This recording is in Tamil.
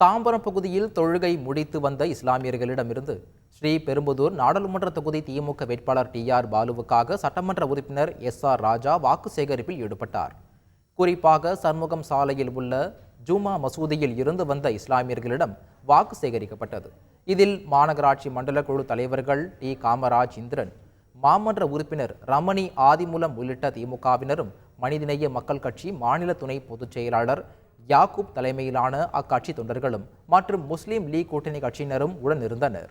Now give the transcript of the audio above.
தாம்பரம் பகுதியில் தொழுகை முடித்து வந்த இஸ்லாமியர்களிடமிருந்து ஸ்ரீ பெரும்புதூர் நாடாளுமன்ற தொகுதி திமுக வேட்பாளர் டி ஆர் பாலுவுக்காக சட்டமன்ற உறுப்பினர் எஸ் ஆர் ராஜா வாக்கு சேகரிப்பில் ஈடுபட்டார். குறிப்பாக சண்முகம் சாலையில் உள்ள ஜூமா மசூதியில் இருந்து வந்த இஸ்லாமியர்களிடம் வாக்கு சேகரிக்கப்பட்டது. இதில் மாநகராட்சி மண்டல குழு தலைவர்கள் டி காமராஜ் இந்திரன் மாமன்ற உறுப்பினர் ரமணி ஆதிமூலம் உள்ளிட்ட திமுகவினரும் மனிதநேய மக்கள் கட்சி மாநில துணை பொதுச் செயலாளர் யாக்கூப் தலைமையிலான அக்கட்சி தொண்டர்களும் மற்றும் முஸ்லிம் லீக் கூட்டணி கட்சியினரும் உடனிருந்தனர்